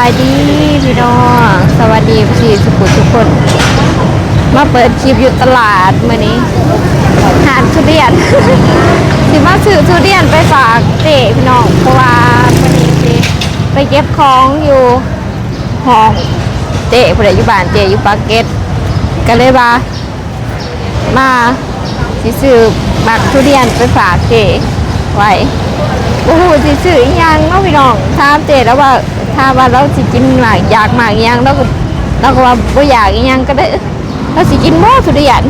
ายดีพี่น้องสวัสดีพี่สุขุทุกคน มาเปิดคลิปอยู่ตลาดเมื่อนี้ หาทุเรียนสิมาซื้อทุเรียนไปฝากเจ๊พี่น้องเพราะว่าวันนี้สิไปเก็บของอยู่ห้องเจ๊ผู้ใดอยู่บ้านเจ๊อยู่ปากเกร็ดก็เลยว่ามาสิซื้อมักทุเรียนไปฝากเจ๊ไว้โอ้โหสิซื้ออีหยังเนาะพี่น้องถามเจแล้วว่า ถ้าว่าเราสิกินหมากอยากหมากอีหยังเราก็เราก็ว่าบ่อยากอีหยังก็ได้เราสิกินบ่ทุเรียน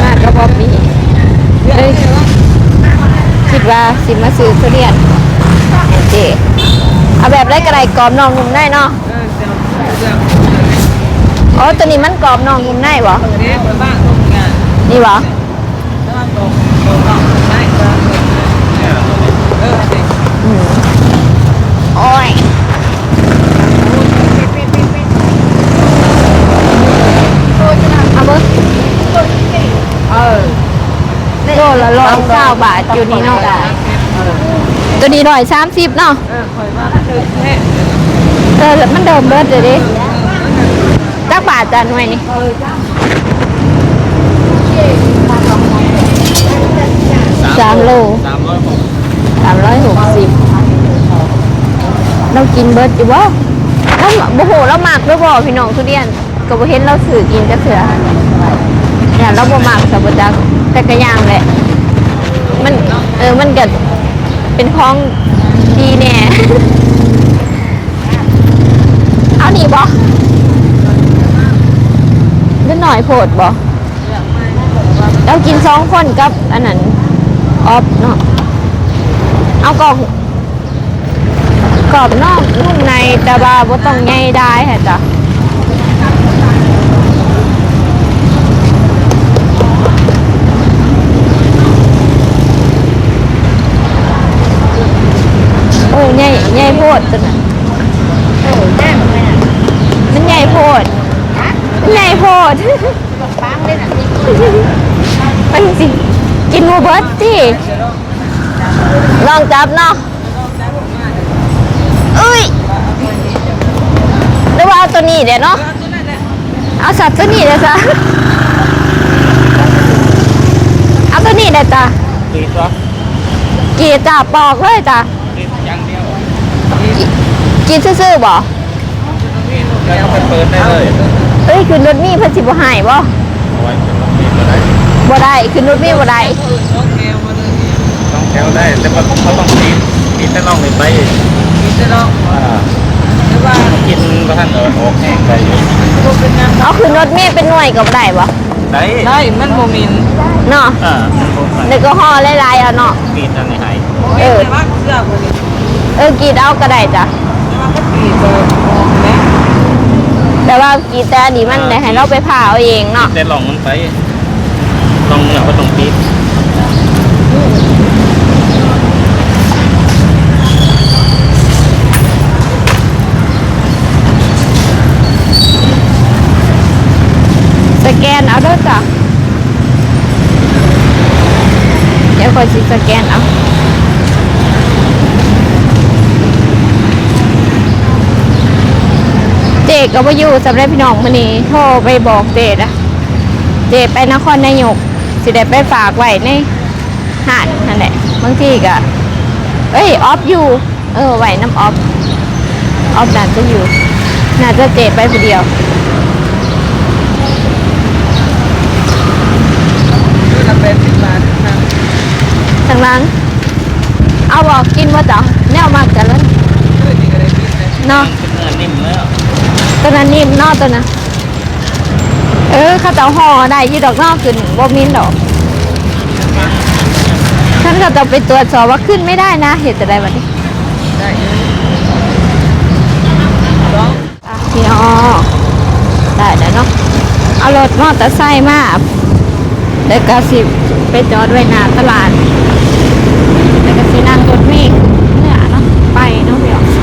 มาก็บ่มีเลยคิดว่าสิมาซื้อทุเรียนให้เจ๊เอาแบบได้กระไรกรอบนองนุ่มได้เนาะอ๋อตัวนี้มันกรอบนองนุ่มในบ่นี่คนบ้านตรงงานนี่บ่แล้วมันตรงตรงต้องได้ก็เออสิ อืมโอ้ยเอาเบิ่ง เออ โละร้อยเก้าบาทอยู่นี่เนาะตัวนี้ร้อยสามสิบเนาะเออคอยมาคือแม่เออมันเดิมเบิดเดี๋ยดิจักบาทจานหน่วยนี่สามโลสามร้อยหกสามร้อยหกสิบเรากินเบิร์ดอยู่บ่เราโอ้โหเราหมักด้วยบ่พี่น้องทุเรียนก็บ่เห็นเราสื่อกินจะเถื่อเนี่ยเราบ่หมักสับปะจักแต่กระย่างแหละ มัน เออ มันก็เป็นของดีแน่ เอานี่บ่นิดหน่อยโพดบ่เรากินสองคนกับ อันนั้น ออฟเนาะ เอากรอบกรอบนอกนุ่มในแต่ว่าบ่ต้องใหญ่ได้ฮะจ้ะโอ้ยใหญ่ ใหญ่โพดตัวนั้นมันใหญ่โพดมันใหญ่โพดมันสิกินหมูเบิร์ตสิลองจับเนาะเอ้ยหรือว่าเอาตัวนี้เดี๋ยวเนาะเอาสัตว์ตัวนี้เดี๋ยวจ้ะเอาตัวนี้เดี๋ยวจ้ะตีตัวกีจ้ะปอกเลยจ้ะ ตีอย่างเดียว กินซื่อๆบ่แล้วก็ไปเปิดได้เลยเอ้ยขึ้นรถมีเพิ่นสิบ่ใหายบ่เอาไว้เป็นรถเมล์ก็ได้บ่ได้ขึ้นรถมีบ่ได้ต้องแถวมาเลยต้องแถวได้แต่ว่าเขาต้องตีตีแต่ล่องไปตีแต่ล่องหรือว่ากินก็ท่านเออออกแห้งได้อยู่เอาขึ้นรถมีเป็นหน่วยก็บ่ได้บ่ได้ได้มันโมมินเนาะอ่ามันโมมินเดี๋ยวก็ห่อหลายๆเอาเนาะปีนอันนี้ให้เออแต่ว่าเสื้อคนนี้เออกรีดเอาก็ได้จ้ะ แต่ว่าก็ปีนตัวมองแล้วแต่ว่ากรีดแต่อันนี้มันได้ให้เราไปผ่าเอาเองเนาะแต่ลองมันไปลองเนี่ยก็ต้องปีนสแกนเอาเด้อจ้ะเดี๋ยวคอยสิสแกนเอา เจก็บ่อยู่สำหรับพี่น้องมื้อนี้โทรไปบอกเจนะเจไปนครนายกสิได้ไปฝากไว้ในหาดนั่นแหละบางทีก็เอ้ยออฟอยู่ เออไว้น้ำออฟออฟน่าจะอยู่ น่าจะเจไปผู้เดียวคือละเป็นสิบบาทครับทางร้านเอาบอกกินว่าจ้ะแนวมากกันแล้วคือนี่ก็ได้ปีนเลยเนาะ เป็นเนื้อนิ่มแล้ว ตัวนั้นนิ่มนอกตัวนะเออข้าเจ้าห่อได้ยี่ดอกนอกขึ้นบ่มินดอกฉันก็จะไปตรวจสอบว่าขึ้นไม่ได้นะ เหตุอะไรวะนี่ได้เยอะสองอะพี่น้อได้แล้วเนาะเอารถมอเตอร์ไซค์มาเด็กก็สิไปจอดไว้หน้าตลาดเด็กก็สินั่งรถเมล์เนี่ยเนาะไปเนาะพี่น้อง ไป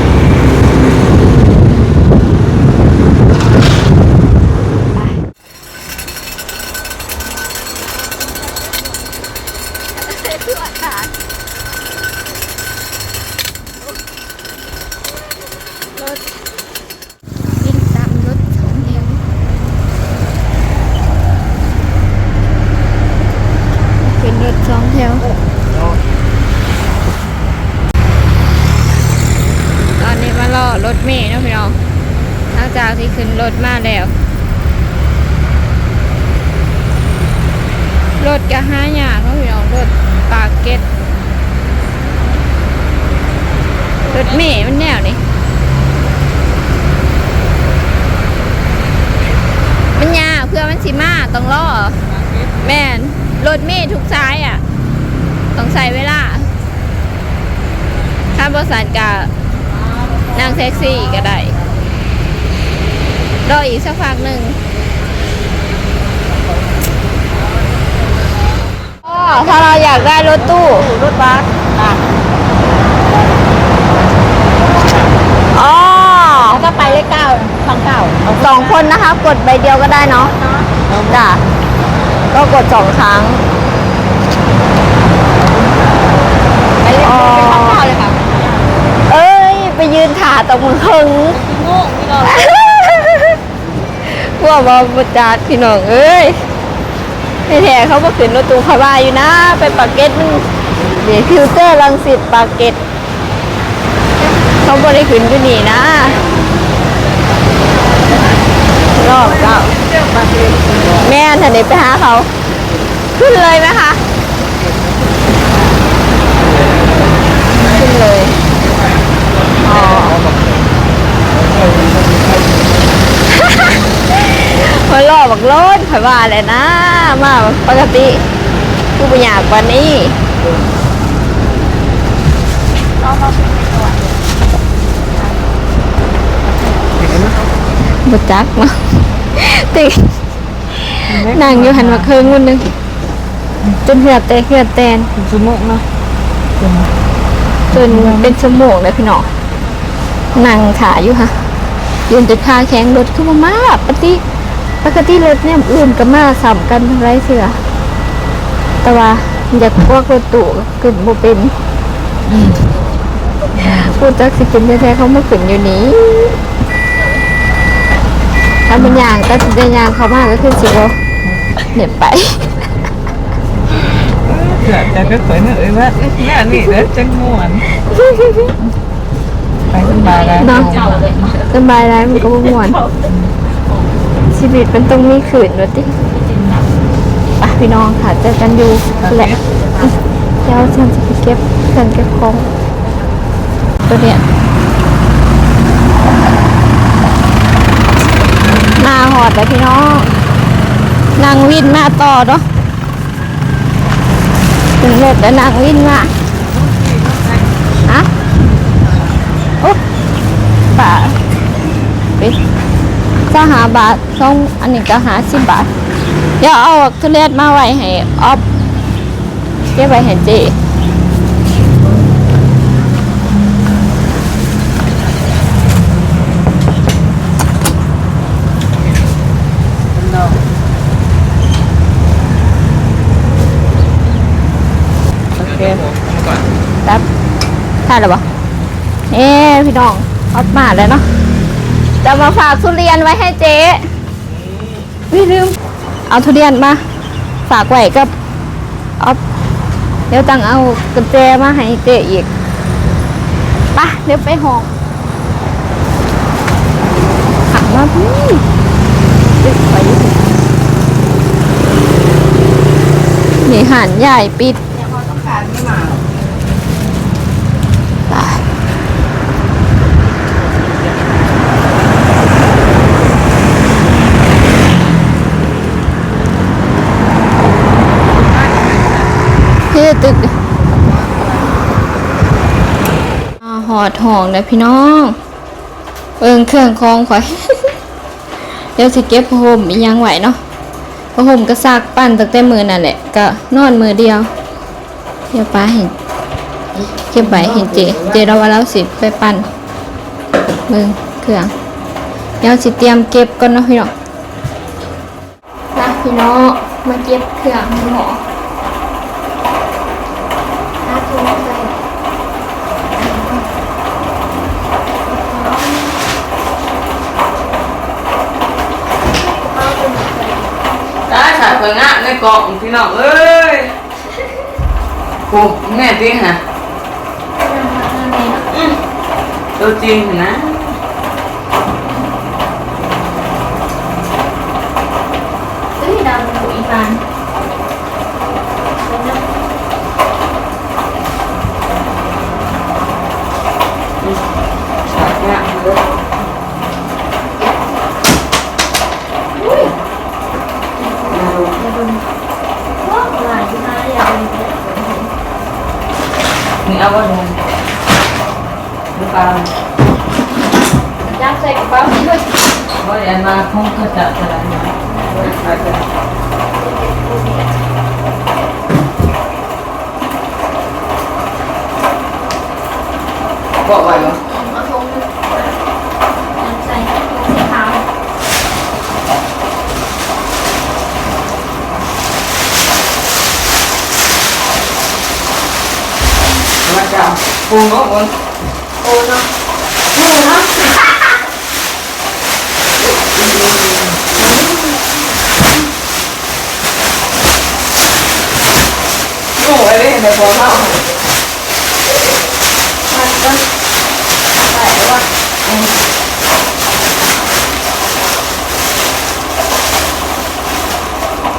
เม่่น้องพี่น้องอาจากที่ขึ้นรถมาแล้ว รถก็ห้าอย่าเนาะพี่น้องรถปากเก็ตรถเมย์มันแนวนี่มันยาเพื่อมันสิมาต้องรอแม่นรถเมย์ทุกซ้ายอะ ต้องใส่เวลาถ้าบริษัทกับ นั่งแท็กซี่ก็ได้รออีกสักพักหนึ่งอ๋อถ้าเราอยากได้รถตู้รถบัสอะอ๋อแล้วก็ไปเลขเก้าช่องเก้าเอาสองคนนะคะ กดใบเดียวก็ได้เนาะจ้ะก็กดสองครั้งไปเลขอ๋อไปช่องเก้าเลยค่ะ เอ้ย ไปยืนถ่าตรงมือครึ่งโง่พี่น้องพวกบอบจัดพี่น้องเอ้ยไม่แท้เขามาขึ้นรถตู้เขาว่าอยู่นะไปปากเก็ตมันเดี๋ยวฟิวเตอร์ลังสิตปากเก็ตเขาบ่ได้ขึ้นอยู่นี่นะรอบเก้าแม่ทันนี้ไปหาเขา ขึ้นเลยไหมคะ ขึ้นเลย อ๋อมาล่อบักรถข่อยว่าเลยนะ มาปกติกูไม่อยากกว่านี้บจักมาตินั่งอยู่หันมาเคืองวันหนึงจนเหือดแตกเหือดแตน สมุกเนาะ จนเป็นชั่วโมงเลยพี่น้องนั่งขาอยู่ค่ะยืนจนขาแข็งรถขึ้นมามากปกติปกติรถเนี่ยอื่นก็มาสัมกันไรเสือแต่ว่าอยากพวกรถตู้ขึ้นบ่เป็นพูดจักสิขึ้นแท้ๆเขาไมาขึ้นอยู่นี้ถ้าเป็นอย่างก็จะยางเขามากก็ขึ้นสิบ่เน็บไป เกิดแต่ก็สวยเนอะเอ้ยว่าแม่นี่เด้อจังมวนไปสบายแล้วเนาะสบายได้มันก็บ่ม่วนชีวิตมันต้องมีขืนวะติไปพี่น้องค่ะเจอกันอยู่แหละเดี๋ยวฉันจะไปเก็บฉันเก็บของตัวเนี้ยมาหอดแล้วพี่น้องนางวินมาต่อเนาะ ถึงรถแต่นางวินมาฮะโอ๊ะป่าไปจะหาบาทสองอันนี้ก็หาสิบบาท เดี๋ยวเอาทุเรียนมาไว้ให้ออฟเก็บไว้ให้เจ โอเคเอามาก่อนครับทานหรือเปล่าเอ๊พี่น้องออฟมาแล้วเนาะจะมาฝากทุเรียนไว้ให้เจ๊วิลืม เอาทุเรียนมา ฝากไว้กับออฟเดี๋ยวตังเอากุญแจมาให้เจ๊อีกไปะเดี๋ยวไปห้องหักมาพี่ตึกไปอยู่นี่หันใหญ่ปิดต้อง การไม่มาไปพี่ตึกหอดหองเลยพี่น้อง เอิงเครื่องคองข่อย เดี๋ยวสิเก็บผ้าห่มยังไหวเนาะผ้าห่มก็ซากปั้นตั้งแต่มือนั่นแหละ ก็นอนมือเดียว เดี๋ยวป้าเห็นเก็บไว้เห็นเจ เจเราว่าเราสิไปปั่นเบิ่งเครื่องเดี๋ยวสิเตรียมเก็บก่อนเนาะพี่น้องนะพี่น้องมาเก็บเครื่องให้หมอนะโทรใส่ได้ค่ะเพิ่งอะในกล่องพี่น้องเอ้ย cô nghe tiếng hả tô chiên thì ná ừ, Yeah. อย่างมาคงจะจะอะไรนะบอกไว้เหรอเอาทงยัดใส่สีขาวมาจ้าปูงบนโอ้เนาะนี่เนาะ โอ้ยในพอเท่ามันก็ใส่ว่า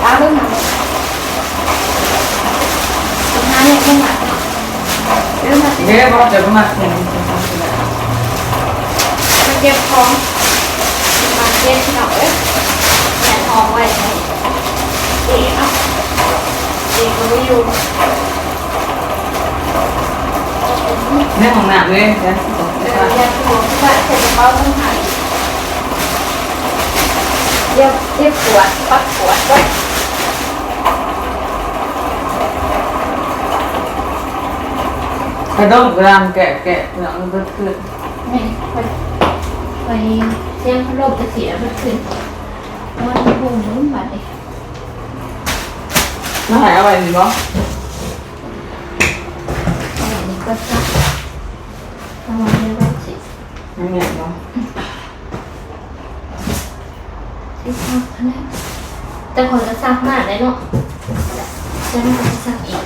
ตาเบิ่งหนังทำงานเนี่ยเบิ่หนังเรื่องมาเดี๋ยวบอกจะมาถึงมันเก็บของมาเก็บหน่อยแขนออกไว้ให้เอ๋เนาะเอ๋ก็ไม่อยู่ ในห้องน้ำเลยจ้ะเดี๋ยวเยกที่ว่าใส่กระเป๋าต้องหายเรียกเรียกปวดปัดปวดด้วยกระด้งกรามแกะแกะเนาะมันขึ้นนี่ไปไปเสียงพัดลมจะเสียมันขึ้นมันพุ่งนุ่มบัดเลยมาหายอะไรนี่บ่อัน ยังไงบ่ที่ซักนะแต่คนจะซักมากเลยเนาะฉันก็จะซักอีก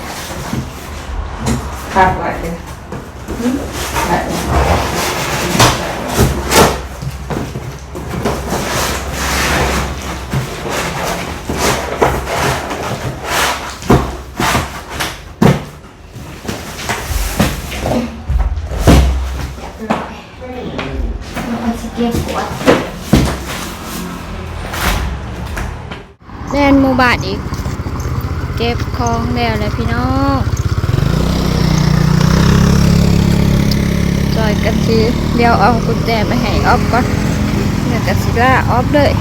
ขาดไว้เลยได้มั แลนมูบาทอีก เก็บของแล้วแลยพี่น้องจอยกันทีเดี๋ยวเอากุญแจมาให้ออฟก่อนเดี๋ยวกันสิล่าออฟเลย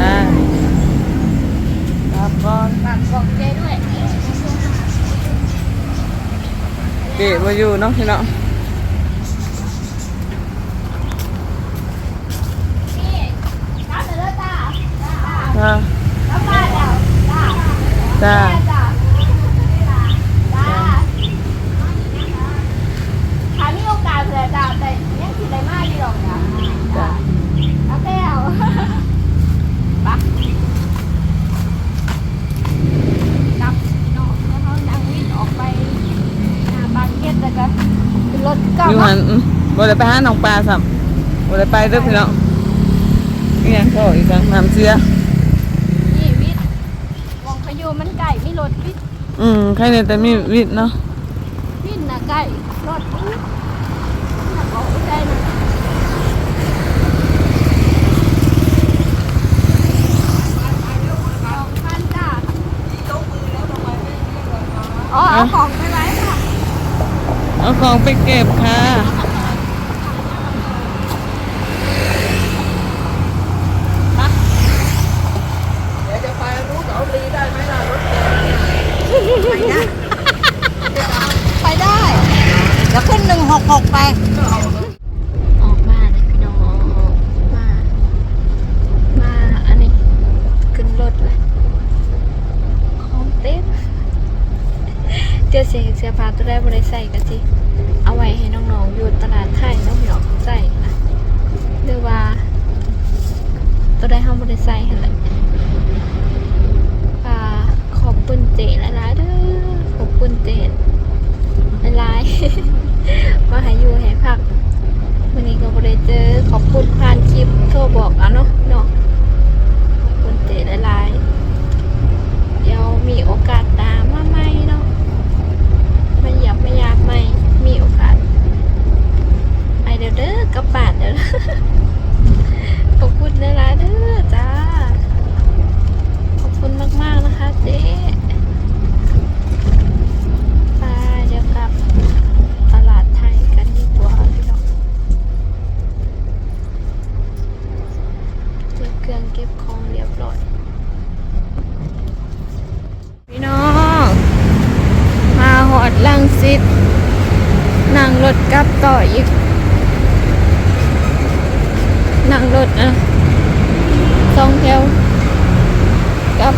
อ่าครับก่อน ฝากบอกเจด้วย เกะมาอยู่เนาะพี่น้องนี่จ้าเด้อจ้าอ่าจ้าจ้าจ้าจ้าจ้าจ้าจ้าถ้ามีโอกาสเลยจ้าแต่ยังคิดได้มากดีหรอกจ้า จ้า เอาแก้วปะกลับเนาะแล้วเขานั่งวิ่งออกไปหาบางเก็ตแล้วก็ขึ้นรถเก่า อยู่ เนาะ หันอืม บ่ได้ไปหาน้องปลาซ้ำบ่ได้ไปเด้อพี่น้องอีหยังก็อีกครั้งน้ำเสียนี่วิทย์วงพายุมันไก่มีรถวิทย์อืมใครเนี่ยแต่มีวิทย์เนาะวิทย์นะไก่รถวิทย์น่ะบอกได้นะสองพันจ้าอ๋อเอาของไปไว้ค่ะเอาของไปเก็บค่ะ เจอเสียเสื้อผ้าตัวแรกบริใส่ก็สิเอาไว้ให้น้องๆอยู่ตลาดไทยน้องหยอกใส่นะหรือว่า ตัวได้ห้องบริใส่อะไรขอบคุณเจหลายๆด้อขอบคุณเจหลายมาหาอยู่ให้พักวันนี้ก็บริเจอขอบคุณผ่านคลิปโทรบอกอะเนาะเนาะขอบคุณเจหลายๆเดี๋ยวมีโอกาสตามมาไหมเนาะ ถกลับต่ออีก นั่งรถอะสองแถวกลับ